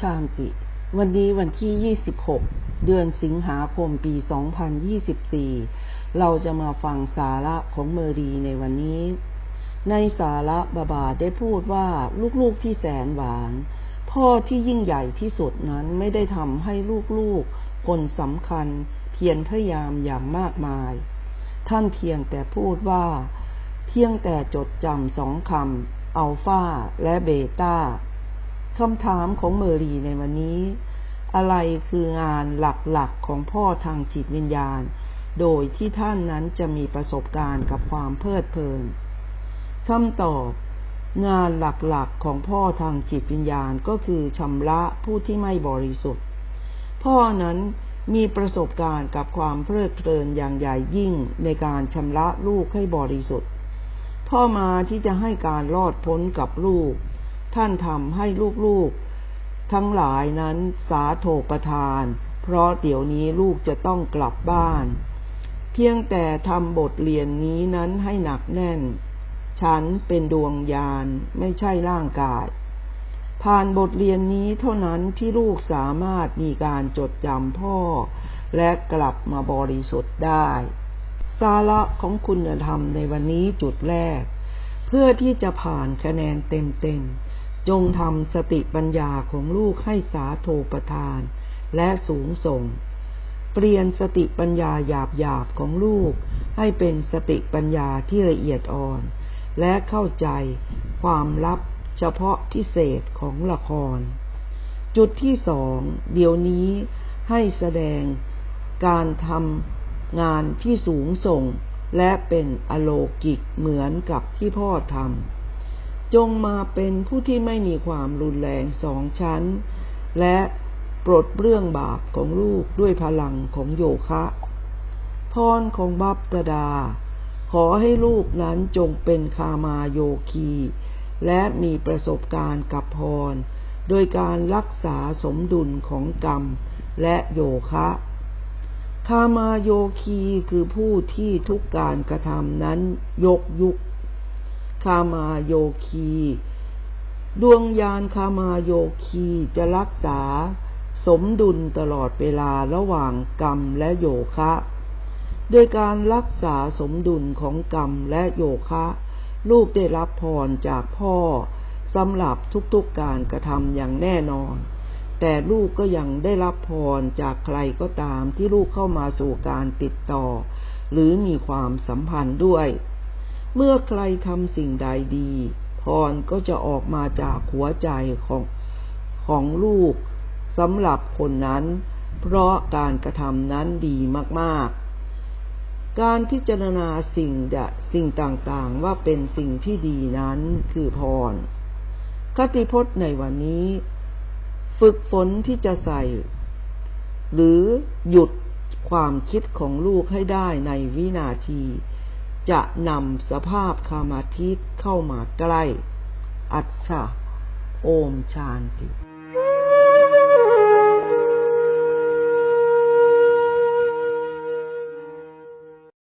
ชานติ วันนี้วันที่ 26 เดือนสิงหาคม ปี 2024 เราจะมาฟังสาระของเมอรีในวันนี้ ในสาระบาบาได้พูดว่าลูกๆที่แสนหวาน พ่อที่ยิ่งใหญ่ที่สุดนั้นไม่ได้ทำให้ลูกๆ คนสำคัญเพียรพยายามอย่างมากมาย ท่านเพียงแต่พูดว่า เพียงแต่จดจำสองคำอัลฟาและเบต้า คำถามของเมอรีในวันนี้ อะไรคืองานหลักๆของพ่อทางจิตวิญญาณ โดยที่ท่านนั้นจะมีประสบการณ์กับความเพลิดเพลินคำตอบ งานหลักๆของพ่อทางจิตวิญญาณก็คือชำระผู้ที่ไม่บริสุทธิ์ พ่อนั้นมีประสบการณ์กับความเพลิดเพลินอย่างใหญ่ยิ่งในการชำระลูกให้บริสุทธิ์ พ่อมาที่จะให้การรอดพ้นกับลูกานทำให้ลูกๆ ทั้งหลายนั้นสาโทประทาน เพราะเดี๋ยวนี้ลูกจะต้องกลับบ้าน เพียงแต่ทำบทเรียนนี้นั้นให้หนักแน่น ฉันเป็นดวงยานไม่ใช่ร่างกาย ผ่านบทเรียนนี้เท่านั้นที่ลูกสามารถมีการจดจำพ่อ และกลับมาบริสุทธิ์ได้ สาระของคุณธรรมในวันนี้จุดแรกเพื่อที่จะผ่านคะแนนเต็มๆ จงทำสติปัญญาของลูกให้สาโทประทาน และสูงส่ง เปลี่ยนสติปัญญาหยาบๆของลูก ให้เป็นสติปัญญาที่ละเอียดอ่อน และเข้าใจความลับเฉพาะพิเศษของละคร จุดที่สองเดี๋ยวนี้ให้แสดงการทำงานที่สูงส่ง และเป็นอโลกิกเหมือนกับที่พ่อทำ จงมาเป็นผู้ที่ไม่มีความรุนแรงสองชั้น และปลดเรื่องบาปของลูกด้วยพลังของโยคะ พรของบัพตดา ขอให้ลูกนั้นจงเป็นคามาโยคี และมีประสบการณ์กับพร โดยการรักษาสมดุลของกรรมและโยคะคามาโยคีคือผู้ที่ทุกการกระทำนั้นยกยุค คามาโยคี ดวงยานคามาโยคีจะรักษาสมดุลตลอดเวลาระหว่างกรรมและโยคะ โดยการรักษาสมดุลของกรรมและโยคะ ลูกได้รับพรจากพ่อสำหรับทุกๆการกระทำอย่างแน่นอน แต่ลูกก็ยังได้รับพรจากใครก็ตามที่ลูกเข้ามาสู่การติดต่อ หรือมีความสัมพันธ์ด้วย เมื่อใครทำสิ่งใดดี พรก็จะออกมาจากหัวใจของของลูกสำหรับคนนั้น เพราะการกระทำนั้นดีมากๆ การพิจารณาสิ่งดสิ่งต่างๆ ว่าเป็นสิ่งที่ดีนั้นคือพร คติพจน์ในวันนี้ ฝึกฝนที่จะใส่ หรือหยุดความคิดของลูกให้ได้ในวินาที จะนำสภาพคามาทิตเข้ามาใกล้ อัจฉะโอมชานติ